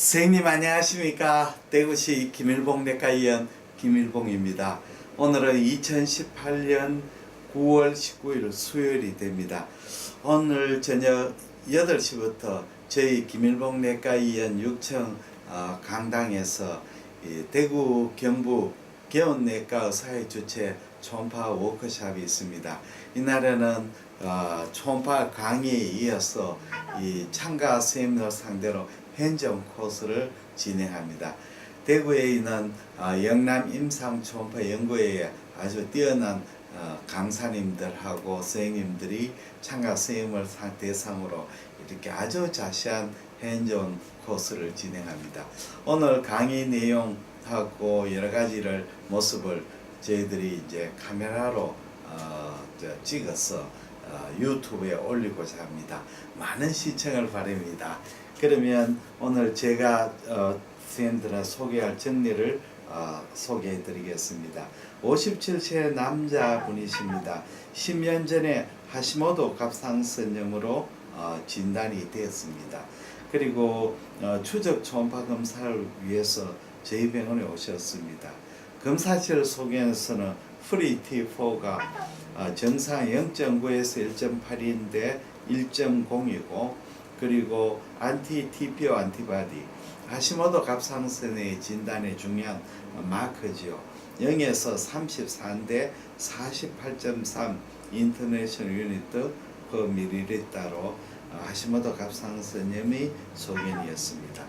선생님 안녕하십니까? 대구시 김일봉 내과의원 김일봉입니다. 오늘은 2018년 9월 19일 수요일이 됩니다. 오늘 저녁 8시부터 저희 김일봉 내과의원 6층 어, 강당에서 이 대구 경부 개원내과 사회 주최 초음파 워크숍이 있습니다. 이날에는 어, 초음파 강의에 이어서 이 참가 선생님들 상대로 현장 코스를 진행합니다. 대구에 있는 어, 영남 임상 초음파 연구회에 아주 뛰어난 어, 강사님들하고 선생님들이 참가 선생님을 상- 대상으로 이렇게 아주 자세한 현장 코스를 진행합니다. 오늘 강의 내용하고 여러 가지를 모습을 저희들이 이제 카메라로 어, 저 찍어서 어, 유튜브에 올리고자 합니다. 많은 시청을 바랍니다. 그러면 오늘 제가 어, 선생님들을 소개할 정리를 어, 소개해 드리겠습니다. 57세 남자분이십니다. 10년 전에 하시모토 갑상선염으로 어, 진단이 되었습니다. 그리고 어, 추적 초음파 검사를 위해서 저희 병원에 오셨습니다. 검사실 속에서는 프리 T4가 어, 정상 0.9에서 1.8인데 1.0이고 그리고 안티 TPO 안티바디 하시모토 갑상선의 진단의 중요한 마커지요. 0에서 34인데 48.3 인터내셔널 유니트 per 밀리리터로 어, 하시모토 갑상선염의 소견이었습니다.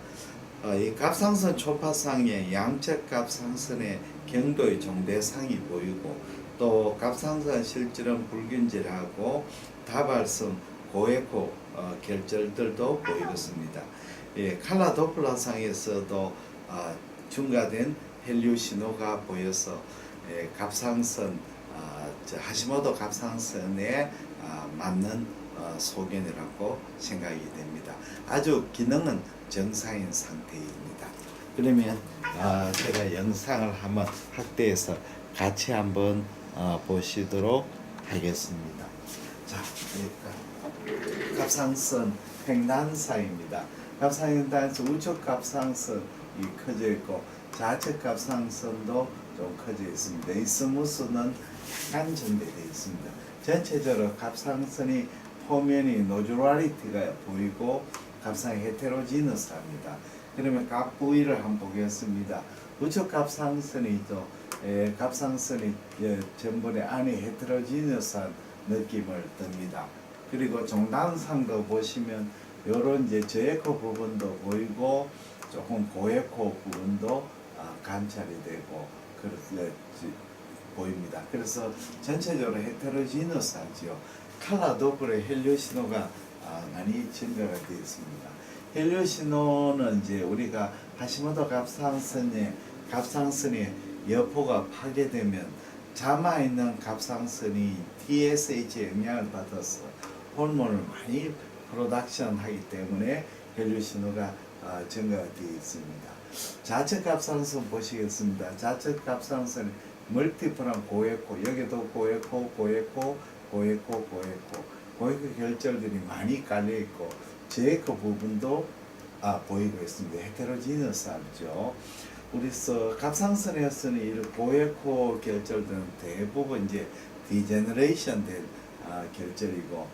어, 이 갑상선 초파상에 양측 갑상선의 경도의 종대상이 보이고 또 갑상선 실질은 불균질하고 다발성 고에코 어, 결절들도 보이겠습니다. 예, 칼라 도플라상에서도 어, 중과된 헬류 신호가 보여서 예, 갑상선 어, 저 하시모토 갑상선에 아, 맞는 어, 소견이라고 생각이 됩니다. 아주 기능은 정상인 상태입니다. 그러면 아, 제가 영상을 한번 확대해서 같이 한번 어, 보시도록 하겠습니다. 자, 여기가 갑상선 횡단상입니다. 갑상선에서 우측 갑상선이 커져 있고 좌측 갑상선도 좀 커져 있습니다. 이 스무스는 한정되어 있습니다. 전체적으로 갑상선이 표면이 노즈라리티가 보이고 갑상이 헤테로지너스합니다. 그러면 갑 부위를 한번 보겠습니다. 우측 갑상선이 또 에, 갑상선이 예, 전번에 안에 헤테로지너스한 느낌을 듭니다. 그리고 종단상도 보시면 요런 이제 저에코 부분도 보이고 조금 고에코 부분도 아, 관찰이 되고 그렇게 보입니다. 그래서 전체적으로 헤테로지너스하지요. 칼라 도플의 헬리오 신호가 아, 많이 증가가 되어 있습니다. 헬리오 신호는 이제 우리가 하시모토 갑상선의 갑상선의 여포가 파괴되면 잠아 있는 갑상선이 TSH의 영향을 받아서 호르몬을 많이 프로덕션 하기 때문에 헬리오 신호가 아, 증가가 되어 있습니다. 좌측 갑상선 보시겠습니다. 좌측 갑상선 멀티플한 고에코 여기도 고에코 고에코 고에코 고에코 고에코 결절들이 많이 깔려 있고 제에코 부분도 아, 보이고 있습니다. 헤테로지너스하죠. 우리 서 갑상선에서는 이런 고에코 결절들은 대부분 이제 디제너레이션 된 아, 결절이고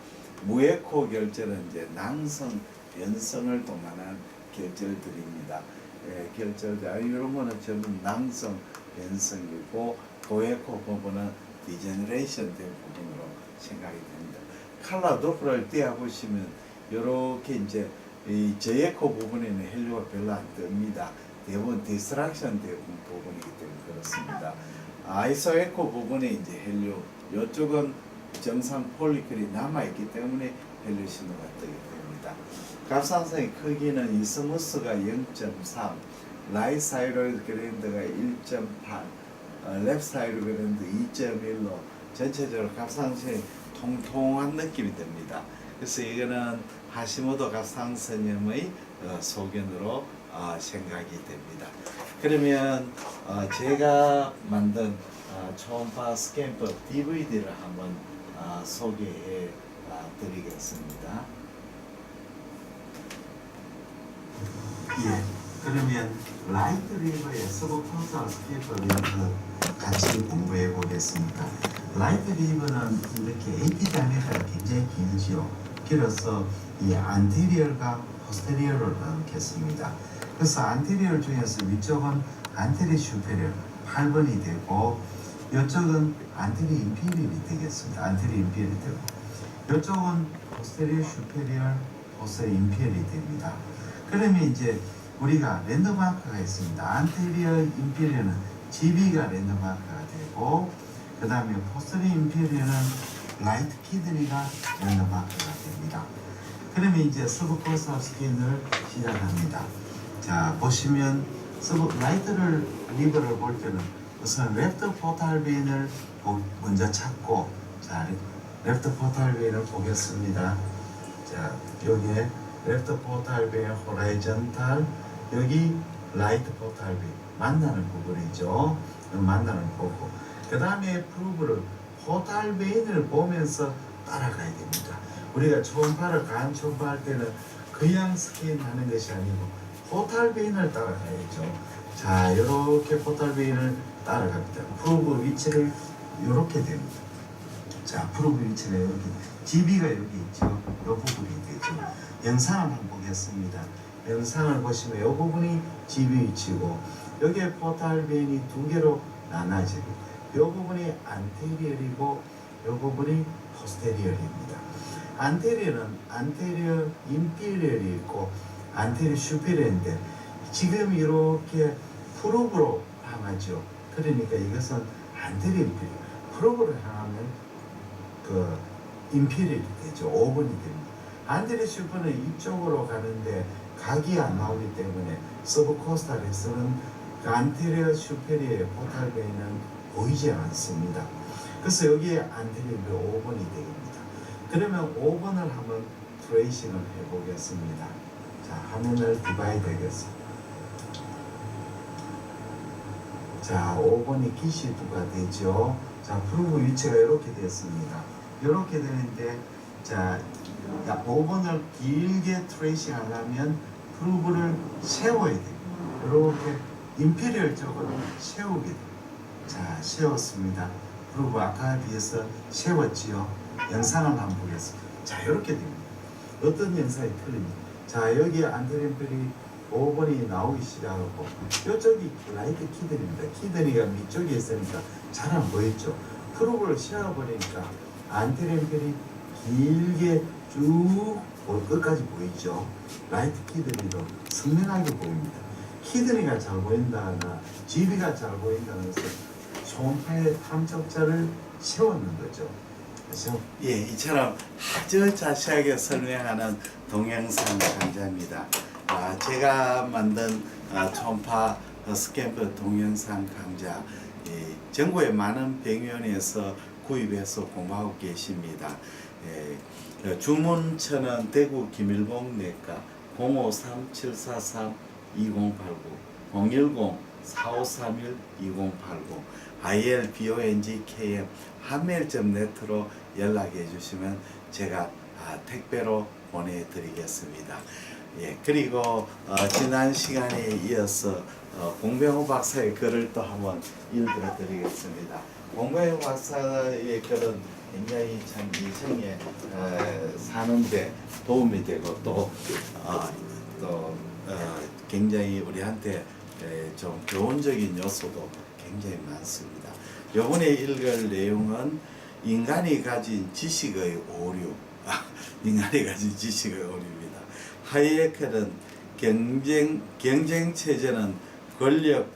무에코 결절은 이제 낭성 변성을 동반한 결절들입니다. 예, 결절들 아, 이런 거는 전부 낭성 변성이고 고에코 부분은 디제너레이션 된 부분으로 생각이 됩니다. 칼라 도프를 떼어 보시면 이렇게 이제 이 저에코 부분에는 헬류가 별로 안 뜹니다. 대부분 디스트랙션 된 부분이기 때문에 그렇습니다. 아이소에코 부분에 이제 헬류 이쪽은 정상 폴리클이 남아 있기 때문에 헬류 신호가 뜨게 됩니다. 갑상선의 크기는 이스무스가 0.3, 라이 사이로이드 그랜드가 1.8, 어, 랩 사이드 그랜드 2.1로 전체적으로 갑상선이 통통한 느낌이 듭니다. 그래서 이거는 하시모토 갑상선염의 어, 소견으로 어, 생각이 됩니다. 그러면 어, 제가 만든 어, 초음파 스캔법 DVD를 한번 어, 소개해 어, 드리겠습니다. 예. 그러면 라이트 리버의 서브 코스tal 스케이프를 같이 공부해 보겠습니다. 라이트 리버는 이렇게 에피다미가 굉장히 길지요. 길어서 이 안테리얼과 포스테리얼을 넣겠습니다. 그래서 안테리얼 중에서 위쪽은 안테리 슈페리얼 8번이 되고 이쪽은 안테리 인피리얼이 되겠습니다. 안테리 인피리얼이 되고 이쪽은 포스테리얼 슈페리얼 포스테리얼 인피리얼이 됩니다. 그러면 이제 우리가 랜드마크가 있습니다. 안테리얼 인피리얼은 GB가 랜드마크가 되고 그 다음에 포스테리얼 인피리얼은 라이트 키드니가 랜드마크가 됩니다. 그러면 이제 서브 코스tal 스캔을 시작합니다. 자 보시면 서브 라이트를 리버를 볼 때는 우선 랩트 포탈 보- 먼저 찾고 자 랩트 포탈 베인을 보겠습니다. 자 여기에 랩트 포탈 베인 호라이전탈 여기 라이트 포탈 베인 만나는 부분이죠. 만나는 부분. 그 다음에 프루브를 포탈 베인을 보면서 따라가야 됩니다. 우리가 초음파를 간 초음파할 때는 그냥 스캔 하는 것이 아니고 포탈 베인을 따라가야죠. 자, 이렇게 포탈 베인을 따라갑니다. 프로브 위치를 이렇게 됩니다. 자, 프로브 위치가 이렇게 GB가 여기 있죠. 이 부분이 되죠. 영상을 한번 보겠습니다. 영상을 보시면 이 부분이 GB 위치고 여기에 포탈 베인이 두 개로 나눠지고 이 부분이 안테리얼이고 이 부분이 포스테리얼입니다. 안테리얼은 안테리어 인피리얼이 있고 안테리어 슈페리얼인데 지금 이렇게 프로브로 향하죠. 그러니까 이것은 안테리어 인피리얼. 프로브로 향하면 그 인피리얼이 되죠. 5번이 됩니다. 안테리어 슈퍼는 이쪽으로 가는데 각이 안 나오기 때문에 서브코스탈에서는 그 안테리어 슈페리어의 포탈베이는 보이지 않습니다. 그래서 여기에 안테리어 5번이 되겠습니다. 그러면 5번을 한번 트레이싱을 해보겠습니다. 자, 화면을 디바이드 하겠습니다. 자, 5번이 기시두가 되죠. 자, 프로브 위치가 이렇게 됐습니다. 이렇게 되는데, 자, 5번을 길게 트레이싱 하려면 프로브를 세워야 돼요. 이렇게 임페리얼 쪽으로 세우게 돼요. 자, 세웠습니다. 프로브 아까에 비해서 세웠지요. 영상을 한번 보겠습니다. 자, 이렇게 됩니다. 어떤 영상이 틀립니다. 자, 여기 안드레펠이 5번이 나오기 시작하고 이쪽이 라이트 키드입니다. 키드니가 밑쪽에 있으니까 잘 안 보였죠. 프로브를 씌워버리니까 안테렌펠이 길게 쭉올 끝까지 보이죠. 라이트 키드니도 선명하게 보입니다. 키드니가 잘 보인다거나 GB가 잘 보인다는 것은 초음파의 탐적자를 세웠는 거죠. 그래서 예, 이처럼 아주 자세하게 설명하는 동영상 강좌입니다. 아, 제가 만든 아, 초음파 어, 스캠프 동영상 강좌 예, 전국의 많은 병원에서 구입해서 공부하고 계십니다. 예, 어, 주문처는 대구 김일봉 내과 053-743-2089 010-4531-2089 ilbongkm 한메일.net로 연락해 주시면 제가 아, 택배로 보내드리겠습니다. 예, 그리고 어, 지난 시간에 이어서 어, 공병호 박사의 글을 또 한번 읽어드리겠습니다. 공병호 박사의 글은 굉장히 참 이생에 에, 사는데 도움이 되고 또, 어, 또 어, 굉장히 우리한테 에, 좀 교훈적인 요소도 굉장히 많습니다. 요번에 읽을 내용은 인간이 가진 지식의 오류, 인간이 가진 지식의 오류입니다. 하이에켈은 경쟁 경쟁 체제는 권력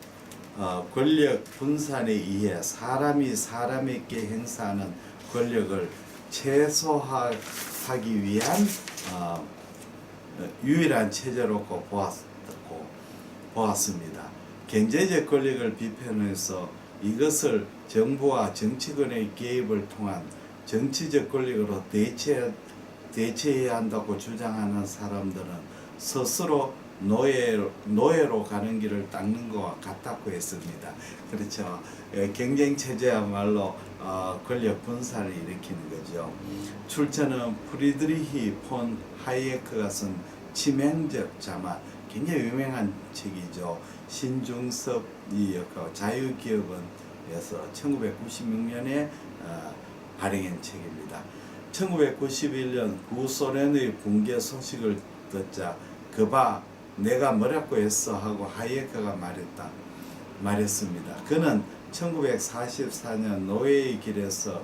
어, 권력 분산에 의해 사람이 사람에게 행사하는 권력을 최소화하기 위한 어, 유일한 체제로 꼭 보았고 보았습니다. 경제적 권력을 비판해서 이것을 정부와 정치권의 개입을 통한 정치적 권력으로 대체 대체해야 한다고 주장하는 사람들은 스스로 노예로, 노예로 가는 길을 닦는 것과 같다고 했습니다. 그렇죠. 예, 경쟁 체제야말로 어, 권력 분산을 일으키는 거죠. 출처는 프리드리히 폰 하이에크가 쓴 치명적 자막 굉장히 유명한 책이죠. 신중섭이 자유기업원에서 1996년에 어, 발행한 책입니다. 1991년 구소련의 붕괴 소식을 듣자 그봐 내가 뭐라고 했어 하고 하이에크가 말했다 말했습니다. 그는 1944년 노예의 길에서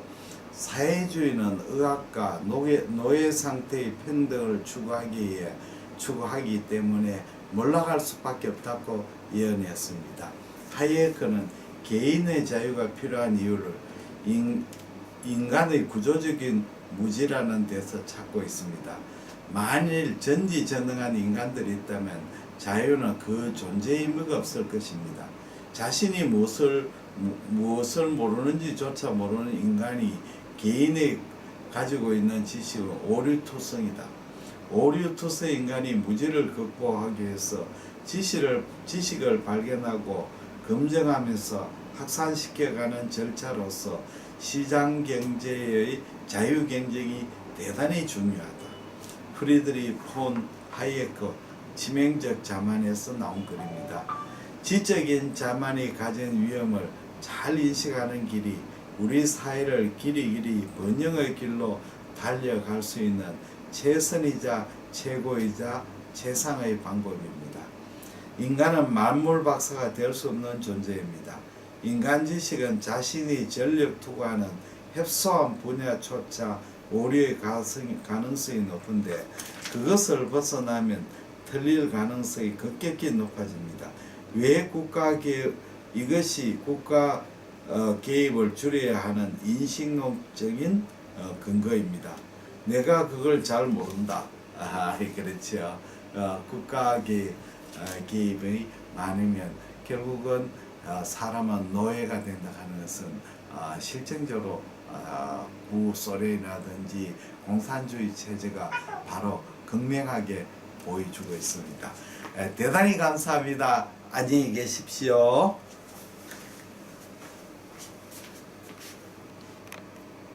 사회주의는 의학과 노예, 노예 상태의 평등을 추구하기 위해 추구하기 때문에 몰락할 수밖에 없다고 예언했습니다. 하이에크는 개인의 자유가 필요한 이유를 인, 인간의 구조적인 무지라는 데서 찾고 있습니다. 만일 전지전능한 인간들이 있다면 자유는 그 존재의 의미가 없을 것입니다. 자신이 무엇을 무- 무엇을 모르는지조차 모르는 인간이 개인이 가지고 있는 지식은 오류투성이다. 오류투성 인간이 무지를 극복하기 위해서 지식을 지식을 발견하고 검증하면서 확산시켜가는 절차로서 시장 경제의 자유 경쟁이 대단히 중요하다. 프리드리 폰 하이에크 치명적 자만에서 나온 글입니다. 지적인 자만이 가진 위험을 잘 인식하는 길이 우리 사회를 길이길이 번영의 길로 달려갈 수 있는 최선이자 최고이자 최상의 방법입니다. 인간은 만물 박사가 될 수 없는 존재입니다. 인간 지식은 자신이 전력 투구하는 협소한 분야조차 오류의 가능성이, 높은데 그것을 벗어나면 틀릴 가능성이 급격히 높아집니다. 왜 국가 개혁 이것이 국가 어, 개입을 줄여야 하는 인식론적인 어, 근거입니다. 내가 그걸 잘 모른다. 아, 그렇죠. 어, 국가 개입, 어, 개입이 많으면 결국은 어, 사람은 노예가 된다 하는 것은 어, 실증적으로 어, 구소련이라든지 공산주의 체제가 바로 극명하게 보여주고 있습니다. 에, 대단히 감사합니다. 안녕히 계십시오.